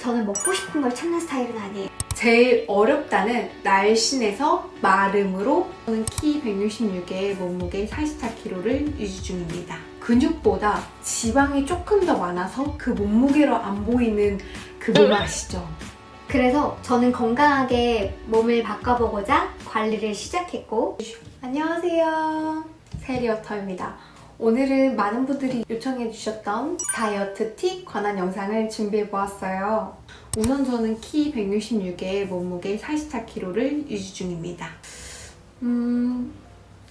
저는 먹고 싶은 걸 참는 스타일은 아니에요. 제일 어렵다는 날씬에서 마름으로 저는 키 166에 몸무게 44kg를 유지 중입니다. 근육보다 지방이 조금 더 많아서 그 몸무게로 안 보이는 그 몸 아시죠? 그래서 저는 건강하게 몸을 바꿔보고자 관리를 시작했고 안녕하세요. 세리어터입니다. 오늘은 많은 분들이 요청해 주셨던 다이어트 팁 관한 영상을 준비해 보았어요. 우선 저는 키 166에 몸무게 44kg를 유지 중입니다. 음,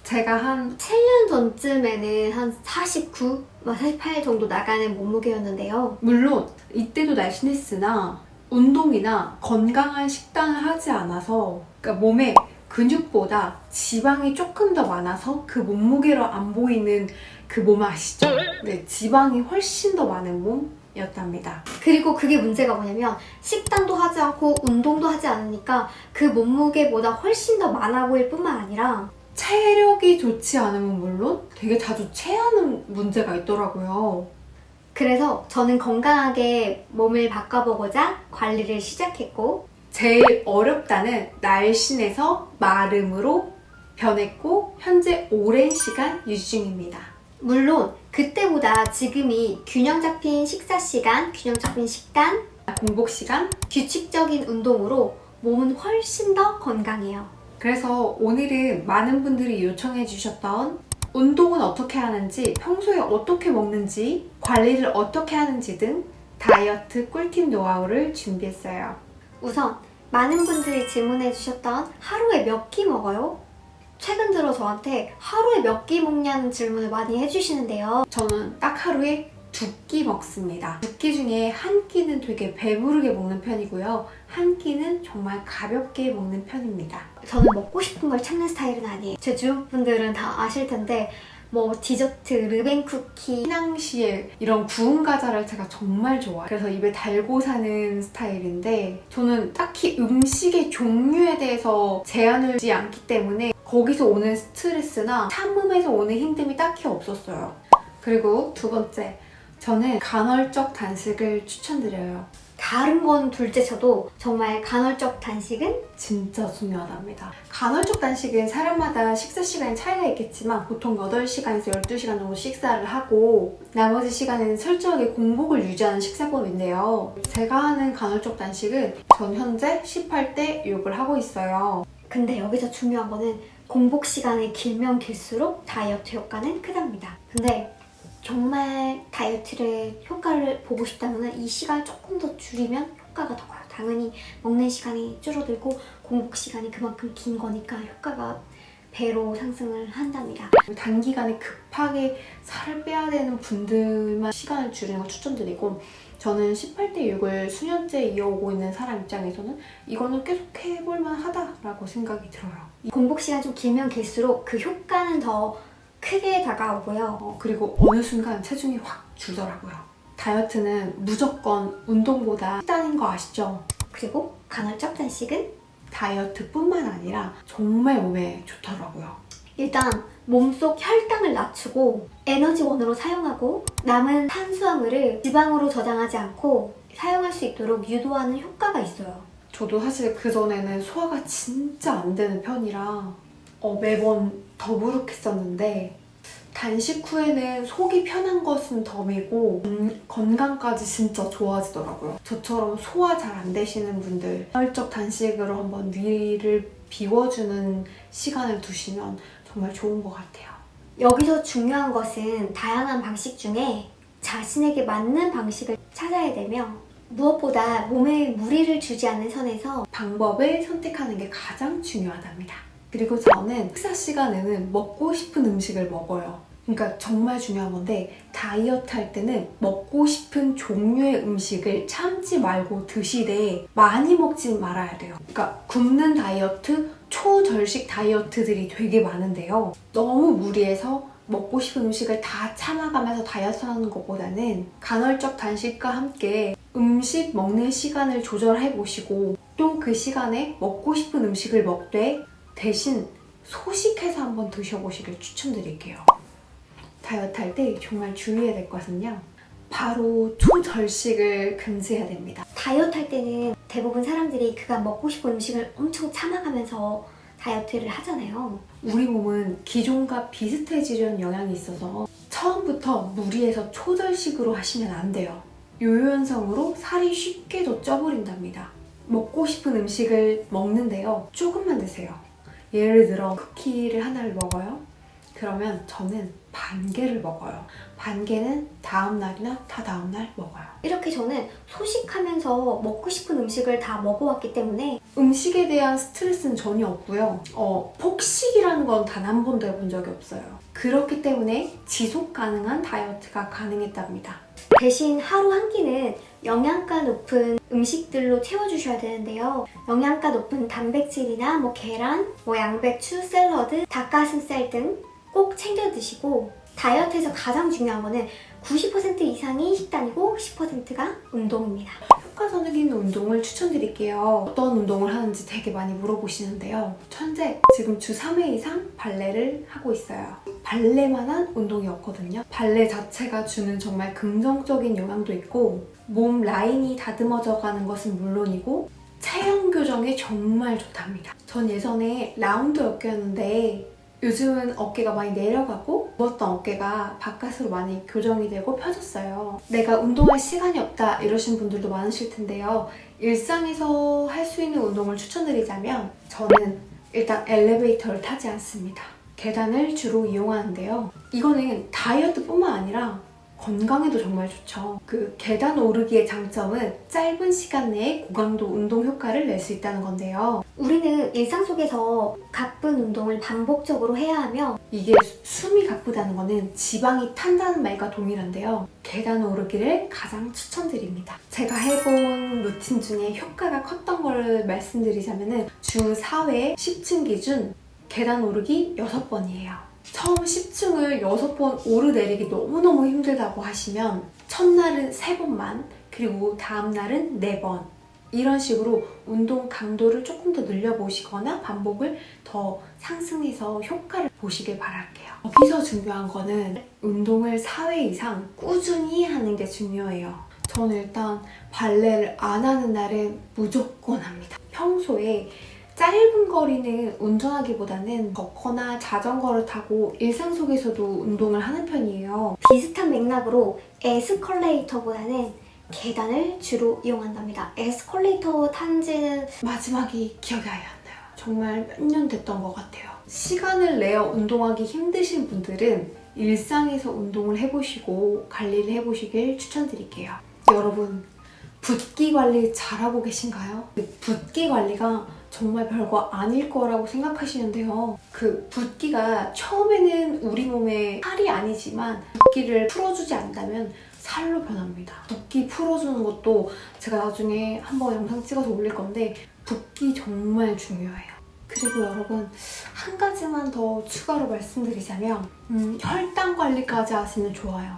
제가 한 7년 전쯤에는 한 49, 48 정도 나가는 몸무게였는데요. 물론 이때도 날씬했으나 운동이나 건강한 식단을 하지 않아서 그러니까 몸에 근육보다 지방이 조금 더 많아서 그 몸무게로 안 보이는 그 몸 아시죠? 네, 지방이 훨씬 더 많은 몸 이었답니다. 그리고 그게 문제가 뭐냐면 식단도 하지 않고 운동도 하지 않으니까 그 몸무게보다 훨씬 더 많아 보일 뿐만 아니라 체력이 좋지 않으면 물론 되게 자주 체하는 문제가 있더라고요. 그래서 저는 건강하게 몸을 바꿔보고자 관리를 시작했고 제일 어렵다는 날씬에서 마름으로 변했고 현재 오랜 시간 유지 중입니다. 물론 그때보다 지금이 균형 잡힌 식사 시간, 균형 잡힌 식단, 공복 시간 규칙적인 운동으로 몸은 훨씬 더 건강해요. 그래서 오늘은 많은 분들이 요청해 주셨던 운동은 어떻게 하는지, 평소에 어떻게 먹는지, 관리를 어떻게 하는지 등 다이어트 꿀팁 노하우를 준비했어요. 우선 많은 분들이 질문해 주셨던 하루에 몇 끼 먹어요? 최근 들어 저한테 하루에 몇 끼 먹냐는 질문을 많이 해주시는데요. 저는 딱 하루에 두 끼 먹습니다. 두 끼 중에 한 끼는 되게 배부르게 먹는 편이고요. 한 끼는 정말 가볍게 먹는 편입니다. 저는 먹고 싶은 걸 참는 스타일은 아니에요. 제 주변 분들은 다 아실 텐데 뭐 디저트, 르벤 쿠키, 휘낭시에 이런 구운 과자를 제가 정말 좋아해요. 그래서 입에 달고 사는 스타일인데 저는 딱히 음식의 종류에 대해서 제한을 주지 않기 때문에 거기서 오는 스트레스나 참음에서 오는 힘듦이 딱히 없었어요. 그리고 두 번째, 저는 간헐적 단식을 추천드려요. 다른 건 둘째 쳐도 정말 간헐적 단식은 진짜 중요하답니다. 간헐적 단식은 사람마다 식사 시간에 차이가 있겠지만 보통 8시간에서 12시간 정도 식사를 하고 나머지 시간에는 철저하게 공복을 유지하는 식사법인데요. 제가 하는 간헐적 단식은 전 현재 18대 6을 하고 있어요. 근데 여기서 중요한 거는 공복 시간이 길면 길수록 다이어트 효과는 크답니다. 근데 정말 다이어트를 효과를 보고 싶다면 이 시간을 조금 더 줄이면 효과가 더 커요. 당연히 먹는 시간이 줄어들고 공복 시간이 그만큼 긴 거니까 효과가 배로 상승을 한답니다. 단기간에 급하게 살을 빼야 되는 분들만 시간을 줄이는 걸 추천드리고 저는 18대 6을 수년째 이어오고 있는 사람 입장에서는 이거는 계속 해볼만 하다라고 생각이 들어요. 공복 시간 좀 길면 길수록 그 효과는 더 크게 다가오고요. 어, 그리고 어느 순간 체중이 확 줄더라고요. 다이어트는 무조건 운동보다 식단인 거 아시죠? 그리고 간헐적 단식은 다이어트뿐만 아니라 정말 몸에 좋더라고요. 일단 몸속 혈당을 낮추고 에너지원으로 사용하고 남은 탄수화물을 지방으로 저장하지 않고 사용할 수 있도록 유도하는 효과가 있어요. 저도 사실 그전에는 소화가 진짜 안 되는 편이라 어, 매번 더부룩했었는데 단식 후에는 속이 편한 것은 덤이고 음, 건강까지 진짜 좋아지더라고요. 저처럼 소화 잘 안 되시는 분들 간헐적 단식으로 한번 위를 비워주는 시간을 두시면 정말 좋은 것 같아요. 여기서 중요한 것은 다양한 방식 중에 자신에게 맞는 방식을 찾아야 되며 무엇보다 몸에 무리를 주지 않는 선에서 방법을 선택하는 게 가장 중요하답니다. 그리고 저는 식사 시간에는 먹고 싶은 음식을 먹어요. 그러니까 정말 중요한 건데 다이어트 할 때는 먹고 싶은 종류의 음식을 참지 말고 드시되 많이 먹진 말아야 돼요. 그러니까 굶는 다이어트, 초절식 다이어트들이 되게 많은데요. 너무 무리해서 먹고 싶은 음식을 다 참아가면서 다이어트 하는 것보다는 간헐적 단식과 함께 음식 먹는 시간을 조절해 보시고 또 그 시간에 먹고 싶은 음식을 먹되 대신 소식해서 한번 드셔보시길 추천드릴게요. 다이어트 할 때 정말 주의해야 될 것은요. 바로 초절식을 금지해야 됩니다. 다이어트 할 때는 대부분 사람들이 그가 먹고 싶은 음식을 엄청 참아가면서 다이어트를 하잖아요. 우리 몸은 기존과 비슷해지려는 영향이 있어서 처음부터 무리해서 초절식으로 하시면 안 돼요. 요요 현상으로 살이 쉽게 더 쪄버린답니다. 먹고 싶은 음식을 먹는데요. 조금만 드세요. 예를 들어 쿠키를 하나를 먹어요. 그러면 저는 반 개를 먹어요. 반 개는 다음 날이나 다 다음 날 먹어요. 이렇게 저는 소식하면서 먹고 싶은 음식을 다 먹어왔기 때문에 음식에 대한 스트레스는 전혀 없고요. 어, 폭식이라는 건 단 한 번도 해본 적이 없어요. 그렇기 때문에 지속 가능한 다이어트가 가능했답니다. 대신 하루 한 끼는 영양가 높은 음식들로 채워주셔야 되는데요. 영양가 높은 단백질이나 뭐 계란, 뭐 양배추, 샐러드, 닭가슴살 등 꼭 챙겨 드시고 다이어트에서 가장 중요한 거는 90% 이상이 식단이고 10%가 운동입니다. 효과적인 운동을 추천드릴게요. 어떤 운동을 하는지 되게 많이 물어보시는데요. 현재 지금 주 3회 이상 발레를 하고 있어요. 발레만한 운동이 없거든요. 발레 자체가 주는 정말 긍정적인 영향도 있고 몸 라인이 다듬어져 가는 것은 물론이고 체형 교정에 정말 좋답니다. 전 예전에 라운드 어깨였는데 요즘은 어깨가 많이 내려가고 누웠던 어깨가 바깥으로 많이 교정이 되고 펴졌어요. 내가 운동할 시간이 없다 이러신 분들도 많으실 텐데요. 일상에서 할 수 있는 운동을 추천드리자면 저는 일단 엘리베이터를 타지 않습니다. 계단을 주로 이용하는데요. 이거는 다이어트뿐만 아니라 건강에도 정말 좋죠. 그 계단 오르기의 장점은 짧은 시간 내에 고강도 운동 효과를 낼 수 있다는 건데요. 우리는 일상 속에서 가쁜 운동을 반복적으로 해야 하며 이게 숨이 가쁘다는 거는 지방이 탄다는 말과 동일한데요. 계단 오르기를 가장 추천드립니다. 제가 해본 루틴 중에 효과가 컸던 거를 말씀드리자면 주 4회 10층 기준 계단 오르기 6번이에요. 처음 10층을 6번 오르내리기 너무너무 힘들다고 하시면 첫날은 3번만 그리고 다음날은 4번 이런 식으로 운동 강도를 조금 더 늘려보시거나 반복을 더 상승해서 효과를 보시길 바랄게요. 여기서 중요한 거는 운동을 4회 이상 꾸준히 하는 게 중요해요. 저는 일단 발레를 안 하는 날은 무조건 합니다. 평소에 짧은 거리는 운전하기보다는 걷거나 자전거를 타고 일상 속에서도 운동을 하는 편이에요. 비슷한 맥락으로 에스컬레이터보다는 계단을 주로 이용한답니다. 에스컬레이터 탄지는 마지막이 기억이 아예 안 나요. 정말 몇 년 됐던 것 같아요. 시간을 내어 운동하기 힘드신 분들은 일상에서 운동을 해보시고 관리를 해보시길 추천드릴게요. 여러분, 붓기 관리 잘하고 계신가요? 그 붓기 관리가 정말 별거 아닐 거라고 생각하시는데요. 그 붓기가 처음에는 우리 몸에 살이 아니지만 붓기를 풀어주지 않는다면 살로 변합니다. 붓기 풀어주는 것도 제가 나중에 한번 영상 찍어서 올릴 건데 붓기 정말 중요해요. 그리고 여러분 한 가지만 더 추가로 말씀드리자면 음, 혈당 관리까지 하시면 좋아요.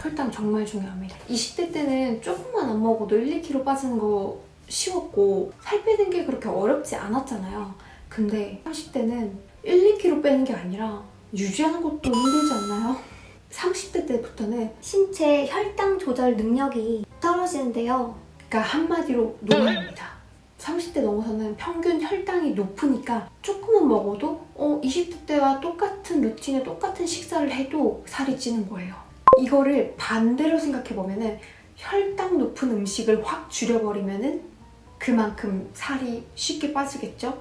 혈당 정말 중요합니다. 20대 때는 조금만 안 먹어도 1, 2kg 빠지는 거 쉬웠고 살 빼는 게 그렇게 어렵지 않았잖아요. 근데 30대는 1, 2kg 빼는 게 아니라 유지하는 것도 힘들지 않나요? 30대 때부터는 신체 혈당 조절 능력이 떨어지는데요. 그러니까 한마디로 노화입니다. 30대 넘어서는 평균 혈당이 높으니까 조금만 먹어도 어, 20대 때와 똑같은 루틴에 똑같은 식사를 해도 살이 찌는 거예요. 이거를 반대로 생각해 보면 은 혈당 높은 음식을 확 줄여버리면 은 그만큼 살이 쉽게 빠지겠죠?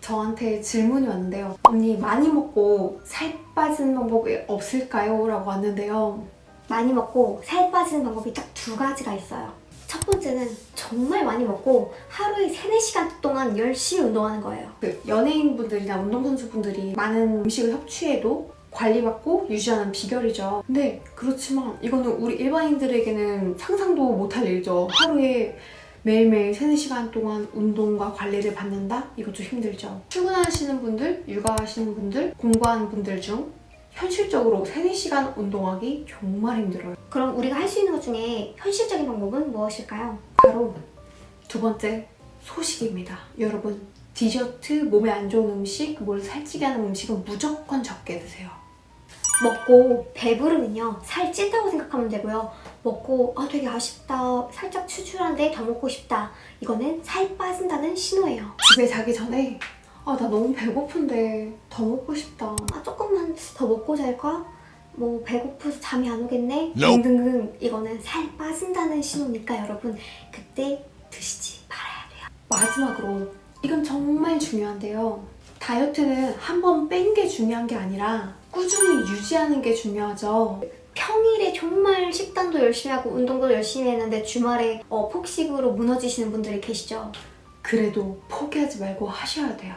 저한테 질문이 왔는데요. 언니 많이 먹고 살 빠지는 방법이 없을까요? 라고 왔는데요. 많이 먹고 살 빠지는 방법이 딱 두 가지가 있어요. 첫 번째는 정말 많이 먹고 하루에 3, 4시간 동안 열심히 운동하는 거예요. 그 연예인분들이나 운동선수분들이 많은 음식을 섭취해도 관리받고 유지하는 비결이죠. 근데 그렇지만 이거는 우리 일반인들에게는 상상도 못할 일이죠. 하루에 매일매일 3, 4시간 동안 운동과 관리를 받는다? 좀 힘들죠. 출근하시는 분들, 육아하시는 분들, 공부하는 분들 중 현실적으로 3, 4시간 운동하기 정말 힘들어요. 그럼 우리가 할 수 있는 것 중에 현실적인 방법은 무엇일까요? 바로 두 번째 소식입니다. 여러분 디저트, 몸에 안 좋은 음식, 뭘 살찌게 하는 음식은 무조건 적게 드세요. 먹고 배부르면요 살 찐다고 생각하면 되고요 먹고 아 되게 아쉽다 살짝 추출한데 더 먹고 싶다 이거는 살 빠진다는 신호예요 집에 자기 전에 아 나 너무 배고픈데 더 먹고 싶다. 아 조금만 더 먹고 잘까? 뭐 배고파서 잠이 안 오겠네? 등등등 이거는 살 빠진다는 신호니까 여러분 그때 드시지 말아야 돼요 마지막으로 이건 정말 중요한데요. 다이어트는 한 번 뺀 게 중요한 게 아니라 꾸준히 유지하는 게 중요하죠. 평일에 정말 식단도 열심히 하고 운동도 열심히 했는데 주말에 어, 폭식으로 무너지시는 분들이 계시죠 그래도 포기하지 말고 하셔야 돼요.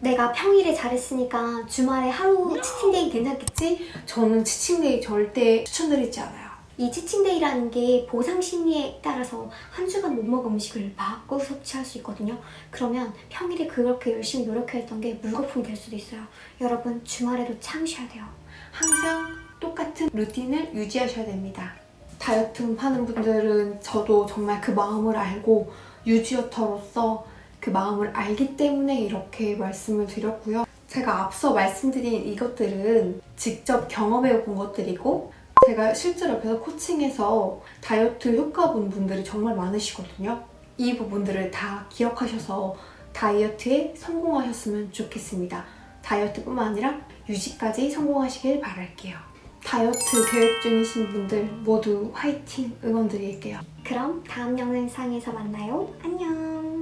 내가 평일에 잘했으니까 주말에 하루 치팅데이 괜찮겠지? 저는 치팅데이 절대 추천드리지 않아요. 이 치팅데이라는 게 보상 심리에 따라서 한 주간 못 먹은 음식을 마구 섭취할 수 있거든요. 그러면 평일에 그렇게 열심히 노력했던 게 물거품이 될 수도 있어요. 여러분 주말에도 참으셔야 돼요. 항상 똑같은 루틴을 유지하셔야 됩니다. 다이어트 하는 분들은 저도 정말 그 마음을 알고 유지어터로서 그 마음을 알기 때문에 이렇게 말씀을 드렸고요. 제가 앞서 말씀드린 이것들은 직접 경험해 본 것들이고 제가 실제로 옆에서 코칭해서 다이어트 효과 본 분들이 정말 많으시거든요. 이 부분들을 다 기억하셔서 다이어트에 성공하셨으면 좋겠습니다. 다이어트뿐만 아니라 유지까지 성공하시길 바랄게요. 다이어트 계획 중이신 분들 모두 화이팅 응원드릴게요. 그럼 다음 영상에서 만나요. 안녕.